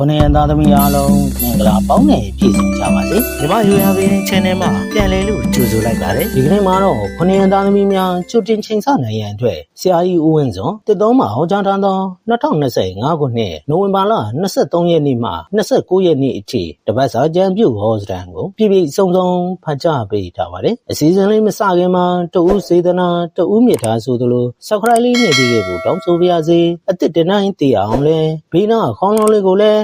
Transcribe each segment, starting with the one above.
ခုနှစ်ရက်သားသမီးအားလုံးမင်္ဂလာပေါင်းနဲ့ပြည့်စုံကြပါစေ။ဒီမယူရပင်း channel မှာပြန်လည်လို့ကြိုဆိုလိုက်ပါတယ်။ဒီကနေ့မှာတော့ခုနှစ်ရက်သားသမီးများချွတ်တင်ချိန်ဆနိုင်ရန်အတွက်ဆရာကြီးဦးဝင်းစောတစ်သုံးမှာဟောကြားထားသော2025ခုနှစ်နိုဝင်ဘာလ23ရက်နေ့မှ29ရက်နေ့အထိတပတ်စာကြံပြုဟောစတန်ကိုပြည့်ပြည့်စုံစုံဖတ်ကြားပေးထားပါတယ်။အစီအစဉ်လေးမစခင်မှာတဦးစေတနာတဦးမြတ်သားဆိုသလို subscribe လေးနှိပ်ပေးဖို့တောင်းဆိုပါရစေ။အစ်စ်တနိုင်တည်အောင်လဲဘေးနားခေါင်းလုံးလေးကိုလည်း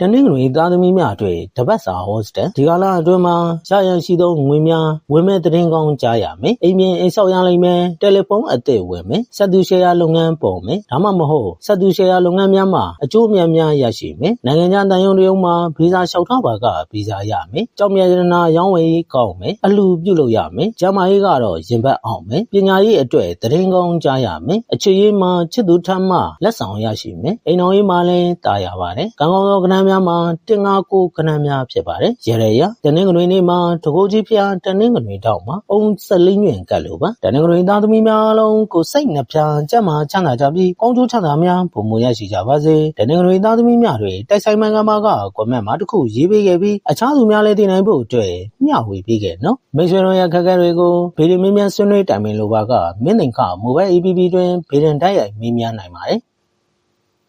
တနင်္ဂနွေသားသမီးများအတွက်တပတ်စာဟောစတန်ဒီကလာအတွင်းမှာရရန်ရှိသောငွေများဝင်မဲ့သတင်းကောင်းကြားရမယ်အိမ်ပြင်အိမ်ဆောက်ရလိမ့်မယ်တယ်လီဖုန်းအသစ်ဝင်မယ်စက်သူရှယ်ယာလုပ်ငန်းပုံမယ်ဒါမှမဟုတ်စက်သူရှယ်ယာလုပ်ငန်းများမှာအကျိုးအမြတ်များရရှိမယ်နိုင်ငံခြားတန်ယုံတရုံမှာဗီဇာလျှောက်ထားပါကဗီဇာရမယ်ကြောက်မြရနာရောင်းဝယ်ရေးကောင်းမယ်အလှပြုလုပ်ရမယ်ဂျမားရေးကတော့ရင်ဘတ်အောင်မယ်ပညာရေးအတွက်သတင်းကောင်းကြားရမယ်အခြေရေးမှာချစ်သူထမ်းမှလက်ဆောင်ရရှိမယ်အိမ်တော်ရေးမှာလည်းတာရပါတယ်ကံကောင်းသောကဏ္ဍများမှာတင်ငါကိုကဏ္ဍများဖြစ်ပါတယ်ရရရတနင်္ဂနွေနေ့မှာတကိုးကြီးဖျားတနင်္ဂနွေတောက်မှာအုံဆက်လေးညွင်ကတ်လို့ပါတနင်္ဂနွေသားသမီးများအလုံးကိုစိတ်နှဖျားကြက်မှာချမ်းသာကြပြီးကောင်းကျိုးချမ်းသာများပုံမူရရှိကြပါစေတနင်္ဂနွေသားသမီးများတွေတိုက်ဆိုင်မှန်ကမာကကွန်မန့်မှာတစ်ခုရေးပေးခဲ့ပြီးအခြားသူများလည်းသိနိုင်ဖို့အတွက်မျှဝေပေးခဲ့နော်မိတ်ဆွေတို့ရဲ့ခက်ခဲတွေကိုဗီဒီမင်းများဆွေးနွေးတိုင်ပင်လိုပါကမင်းသိင်ခမိုဘိုင်း APP တွင်ဗီဒီတိုက်ရိုက်မေးမြန်းနိုင်ပါတယ်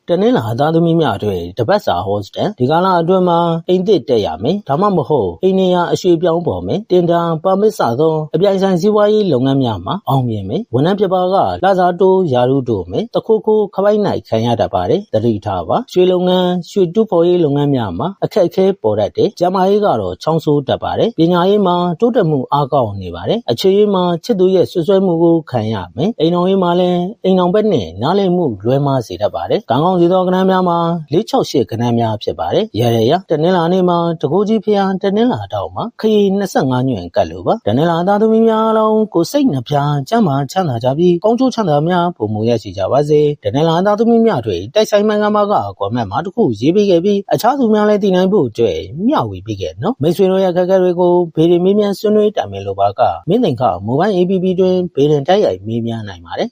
တနင်္လာသားသမီးများအတွက်တပတ်စာဟောစတန်ဒီကာလအတွင်းမှာအိမ်သစ်တက်ရမယ်ဒါမှမဟုတ်အိမ်နေရအရွှေပြောင်းပေါ်မယ်တင်တာပါမစ်စာသောအပြိုင်ဆိုင်စည်းဝါးရေးလုပ်ငန်းများမှာအောင်မြင်မယ်ဝန်ထမ်းဖြစ်ပါကလာစားတိုးယာရုတိုးမယ်တခုခုခပိုက်နိုင်ခံရတတ်ပါတယ်တတိထားပါရွှေလုပ်ငန်းရွှေတူးဖော်ရေးလုပ်ငန်းများမှာအခက်အခဲပေါ်တတ်တယ်ကျမရေးကတော့ချောင်းဆိုးတတ်ပါတယ်ပညာရေးမှာတိုးတက်မှုအားကောင်းနေပါတယ်အခြေရေးမှာချစ်သူရဲ့ဆွဆွဲမှုကိုခံရမယ်အိမ်တော်ရေးမှာလည်းအိမ်တော်ဘက်နဲ့နားလည်မှုလွဲမှားစေတတ်ပါတယ်ကံကောင်းစီသောကဏ္ဍများမှာ468ကဏ္ဍများဖြစ်ပါတယ်ရရရတနင်္လာနေ့မှာတကိုးကြီးဖျားတနင်္လာတောက်မှာခရီ25ညွန့်ကတ်လို့ပါတနင်္လာသားသမီးများလုံးကိုစိတ်နှဖျားကျမ်းမာချမ်းသာကြပြီးကောင်းကျိုးချမ်းသာများပုံမူရရှိကြပါစေတနင်္လာသားသမီးများတွေတိုက်ဆိုင်မှန်ကမာကကွန်မန့်မှာတစ်ခုရေးပေးခဲ့ပြီးအခြားသူများလည်းတည်နိုင်ဖို့အတွက်မျှဝေပေးခဲ့နော်မိတ်ဆွေတို့ရဲ့ခက်ခဲတွေကိုဗေဒီမေးမြန်းဆွေးနွေးတိုင်ပင်လိုပါကမင်းသိင်ခမိုဘိုင်း APP တွင်ဗေဒင်တိုက်ရိုက်မေးမြန်းနိုင်ပါတယ်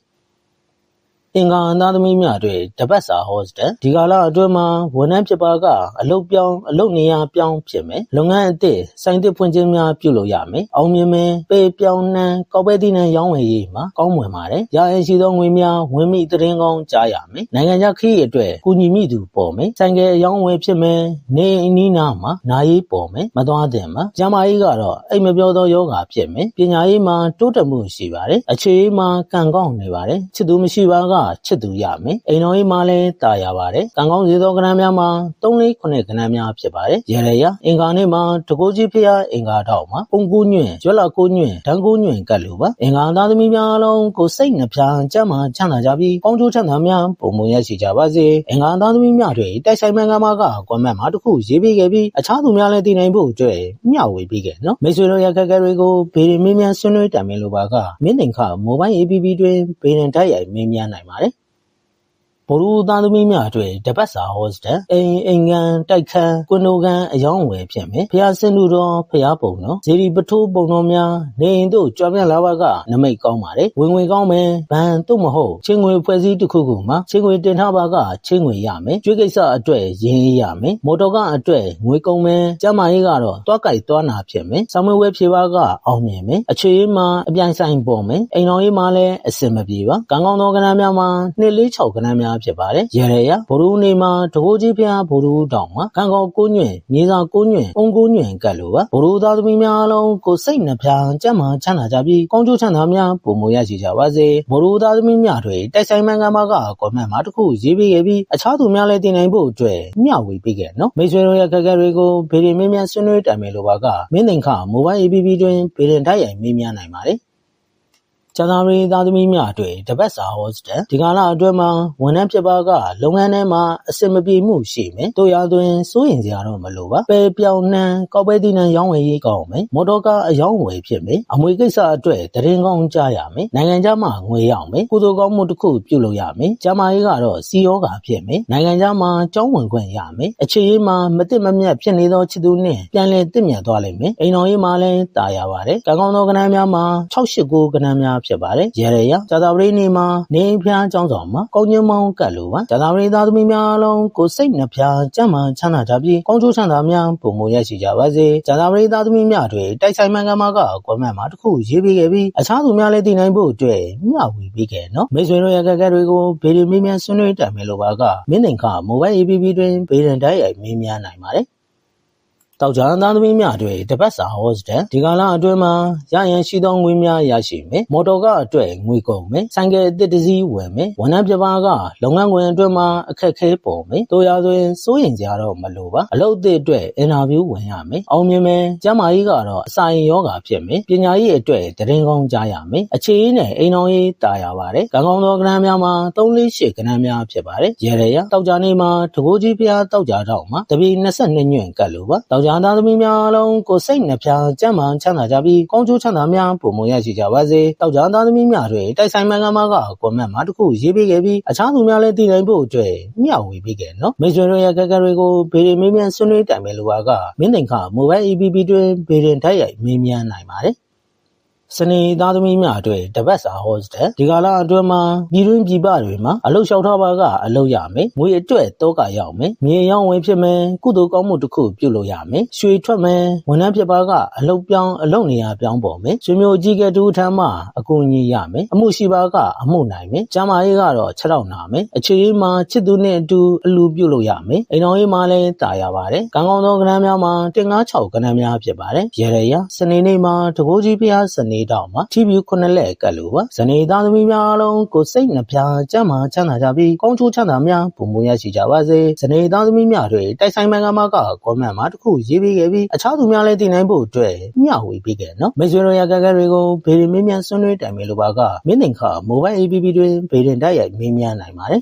အင်္ဂါအသားသမီးများတွေတပတ်စာဟောစတဲ့ဒီကာလအတွင်းမှာဝန်ထမ်းဖြစ်ပါကအလုတ်ပြောင်းအလုတ်နေရာပြောင်းဖြစ်မယ်လုပ်ငန်းအသစ်စိုင်းသစ်ဖွင့်ခြင်းများပြုလုပ်ရမယ်အောင်မြင်မယ်ပေပြောင်းနှံကောက်ပဲသီးနှံရောင်းဝယ်ရေးမှာကောင်းမွန်ပါတယ်ရရင်ရှိသောငွေများဝင်မိသတင်းကောင်းကြားရမယ်နိုင်ငံခြားခရီးအတွက်ကုညီမိသူပေါ်မယ်ဆိုင်ကယ်အယောင်းဝယ်ဖြစ်မယ်နေအနီးနားမှာနာရေးပေါ်မယ်မသွားသင့်ပါကျမကြီးကတော့အိမ်မပြောသောယောဂါဖြစ်မယ်ပညာရေးမှာတိုးတက်မှုရှိပါတယ်အခြေရေးမှာကံကောင်းနေပါတယ်ချစ်သူမရှိပါကချစ်သူရမယ်အိမ်တော်ကြီးမှာလည်းတာရပါတယ်ကံကောင်းစေသောကဏ္ဍများမှာ3လေး9ကဏ္ဍများဖြစ်ပါတယ်ရရရအင်္ဂါနေ့မှာတကိုးကြီးဖျားအင်္ဂါတော့မှာပုံကူးညွန့်ကျွက်လာကိုညွန့်တန်းကိုညွန့်ကတ်လို့ပါအင်္ဂါသားသမီးများအလုံးကိုစိတ်နှဖျားကြမ်းမှချမ်းသာကြပြီးကောင်းကျိုးချမ်းသာများပုံမရရှိကြပါစေအင်္ဂါသားသမီးများတွေတိုက်ဆိုင်မှန်ကမာကကွန်မန့်မှာတစ်ခုရေးပေးခဲ့ပြီးအခြားသူများလည်းတည်နိုင်ဖို့အတွက်မျှဝေပေးခဲ့နော်မိတ်ဆွေတို့ရဲ့ခက်ခဲတွေကိုဗေဒီမင်းများဆွေးနွေးတိုင်ပင်လိုပါကမင်းတင်ခမိုဘိုင်း APP တွင်ဗေဒင်တိုက်ရိုက်မင်းများနိုင်ပါတယ် ဘလူသားသမီးများအတွက်တပတ်စာဟောစတန်အိမ်အိမ်ကန်တိုက်ခန်းကွန်ဒိုကန်အယောင်းဝယ်ဖြစ်မယ်ဖျားစင်လူတော်ဖျားပုံတော်ဇေဒီပထိုးပုံတော်များနေအိမ်တို့ကြွားပြလာပါကနမိတ်ကောင်းပါတယ်ဝင်ဝင်ကောင်းမယ်ဘန်တို့မဟုတ်ချင်းငွေဖွဲ့စည်းတစ်ခုခုမှာချင်းငွေတင်ထားပါကချင်းငွေရမယ်ကျွေးကိစ္စအတွက်ရင်းရမယ်မော်တော်ကအတွက်ငွေကုန်မယ်ကျမကြီးကတော့တွားကြိုက်တွားနာဖြစ်မယ်ဆောင်းမွေးဝဲဖြေပါကအောင်မြင်မယ်အခြေရေးမှာအပြိုင်ဆိုင်ပေါ်မယ်အိမ်တော်ရေးမှာလည်းအစင်မပြေပါကံကောင်းသောကဏ္ဍများမှာနှစ်လေး6ကဏ္ဍများဖြစ်ပါတယ်ရရရဘိုးရူနေမှာတကိုးကြီးဖျားဘိုးရူတောင်မှာကံကောကိုညွန့်မြေစာကိုညွန့်အုံကိုညွန့်ကတ်လို့ပါဘိုးရူသားသမီးများအလုံးကိုစိတ်နှဖျားကြက်မှချမ်းသာကြပြီးကောင်းကျိုးချမ်းသာများပုံမရရှိကြပါစေဘိုးရူသားသမီးများတွေတိုက်ဆိုင်မှန်ကန်ပါကကွန်မန့်မှာတစ်ခုရေးပေးခဲ့ပြီးအခြားသူများလည်းတင်နိုင်ဖို့အတွက်မျှဝေပေးခဲ့နော်မိတ်ဆွေတို့ရဲ့ခက်ခဲတွေကိုဗေဒီမင်းများဆွေးနွေးတိုင်ပင်လိုပါကမင်းသိင်ခမိုဘိုင်း APP တွင်ဗေဒင်တိုက်ရိုက်မေးမြန်းနိုင်ပါတယ် ကျန်သာရီသားသမီးများအတွက်တပတ်စာဟောစတန်ဒီကာလအတွင်းမှာဝန်ထမ်းဖြစ်ပါကလုပ်ငန်းထဲမှာအဆင်မပြေမှုရှိမယ်တို့ရသွင်းစိုးရင်စရာတော့မလိုပါပဲပြောင်းနှံကောက်ပဲသီးနှံရောင်းဝယ်ရေးကောင်းမယ်မော်တော်ကားအယောင်းဝယ်ဖြစ်မယ်အမွေကိစ္စအတွက်တရင်ကောင်းကြားရမယ်နိုင်ငံခြားမှာငွေရောက်မယ်ကုသိုလ်ကောင်းမှုတစ်ခုပြုလုပ်ရမယ်ကျမကြီးကတော့စီယောဂါဖြစ်မယ်နိုင်ငံခြားမှာကျောင်းဝင်ခွင့်ရမယ်အခြေရေးမှာမတစ်မမြတ်ဖြစ်နေသောချစ်သူနဲ့ပြန်လည်တင့်မြတ်သွားလိမ့်မယ်အိမ်တော်ရေးမှာလည်းတာယာပါတယ်ကံကောင်းသောကဏ္ဍများမှာ689ကဏ္ဍများဖြစ်ပါတယ်။ရရရဇာတာပရိနေမှာနေအိမ်ဖျားကျောင်းဆောင်မှာကောင်းကျင်းမောင်းကတ်လိုပါဇာတာပရိသားသမီးများအလုံးကိုစိတ်နှဖျားကြမ်းမှချမ်းသာကြပြီးကောင်းကျိုးချမ်းသာများပုံမရရှိကြပါစေဇာတာပရိသားသမီးများတွေတိုက်ဆိုင်မှန်ကမာကကွန်မန့်မှာတစ်ခုရေးပေးခဲ့ပြီးအခြားသူများလည်းသိနိုင်ဖို့အတွက်မျှဝေပေးခဲ့နော်မိတ်ဆွေတို့ရဲ့ကက်ကက်တွေကိုဗီဒီယိုမီမြန်ဆွေးနွေးတက်မယ်လို့ပါကမင်းတင်ခမိုဘိုင်း APP တွင်ဗီဒီယိုတိုက်ရိုက်မင်းများနိုင်ပါတယ် တောက်ကြံသားသမီးများတွေတပတ်စာဟောစတဲ့ဒီကာလအတွင်းမှာရရန်ရှိသောငွေများရရှိမယ်မော်တော်ကားအတွက်ငွေကုန်မယ်ဆိုင်ကယ်အသစ်တစ်စီးဝယ်မယ်ဝန်ထမ်းပြပါကလုပ်ငန်းခွင်အတွင်းမှာအခက်ခဲပေါ်မယ်တို့ရဆိုရင်စိုးရင်ကြတော့မလိုပါအလုပ်အသစ်အတွက်အင်တာဗျူးဝင်ရမယ်အောင်မြင်မယ်ကျမ်းမာရေးကတော့အစာရင်ယောဂါဖြစ်မယ်ပညာရေးအတွက်တရင်ကောင်းကြားရမယ်အခြေအင်းနဲ့အိမ်တော်ရေးတာရပါတယ်ကံကောင်းသောကဏ္ဍများမှာ3-4ကဏ္ဍများဖြစ်ပါတယ်ရရရတောက်ကြနေမှာတကိုးကြီးဖျားတောက်ကြတော့မှာတပီ22ညွန့်ကတ်လို့ပါတောက်ကြသားသမီးများအလုံးကိုစိတ်နှဖျားကြမ်းမှန်ချမ်းသာကြပြီးကောင်းကျိုးချမ်းသာများပုံမရရှိကြပါစေတောက်ကြသားသမီးများတွေတိုက်ဆိုင်မှန်ကမာကကွန်မန့်မှာတစ်ခုရေးပေးခဲ့ပြီးအခြားသူများလည်းသိနိုင်ဖို့အတွက်မျှဝေပေးခဲ့နော်မိတ်ဆွေတို့ရဲ့ကက်ကက်တွေကိုဗီဒီမေးမြန်းဆွေးနွေးတိုင်မယ်လို့ပါကမင်းတင်ခမိုဘိုင်း APP တွင်ဗီဒီယိုတိုက်ရိုက်မေးမြန်းနိုင်ပါတယ် စနေသားသမီးများအတွက်တပတ်စာဟောစတဲ့ဒီကာလအတွင်းမှာပြည်တွင်းပြည်ပတွေမှာအလုလျှောက်ထားပါကအလုရမယ်ငွေအတွက်တော့ကရောက်မယ်မြေရောင်းဝင်ဖြစ်မယ်ကုသိုလ်ကောင်းမှုတစ်ခုပြုလုပ်ရမယ်ရွှေထွက်မယ်ဝန်ထမ်းဖြစ်ပါကအလုပြောင်းအလုနေရာပြောင်းပေါ်မယ်ဆွေမျိုးကြီးကတူထမ်းမှအကူအညီရမယ်အမှုရှိပါကအမှုနိုင်မယ်ကျမကြီးကတော့6တော့နာမယ်အခြေရေးမှာချစ်သူနဲ့အတူအလူပြုလုပ်ရမယ်အိမ်တော်ရေးမှာလည်းတာရပါတယ်ကံကောင်းသောကဏ္ဍများမှာ156ကဏ္ဍများဖြစ်ပါတယ်ရရရစနေနေ့မှာတကိုးကြီးဖျားစနေတောက်မှာ TV ခုနှစ်လက်ကတ်လို့ပါဇနေသားသမီးများအလုံးကိုစိတ်နှဖျားကြမ်းမှချမ်းသာကြပြီးကောင်းချိုးချမ်းသာများပုံမရရှိကြပါစေဇနေသားသမီးများတွေတိုက်ဆိုင်မှန်ကမာကကွန်မန့်မှာတစ်ခုရေးပေးခဲ့ပြီးအခြားသူများလည်းသိနိုင်ဖို့အတွက်မျှဝေပေးခဲ့နော်မိတ်ဆွေတို့ရဲ့ကက်ကက်တွေကိုဗီဒီမင်းမြန်ဆွေးနွေးတိုင်မယ်လို့ပါကမင်းတင်ခမိုဘိုင်း APP တွင်ဗီဒီတိုက်ရိုက်မင်းမြန်နိုင်ပါတယ်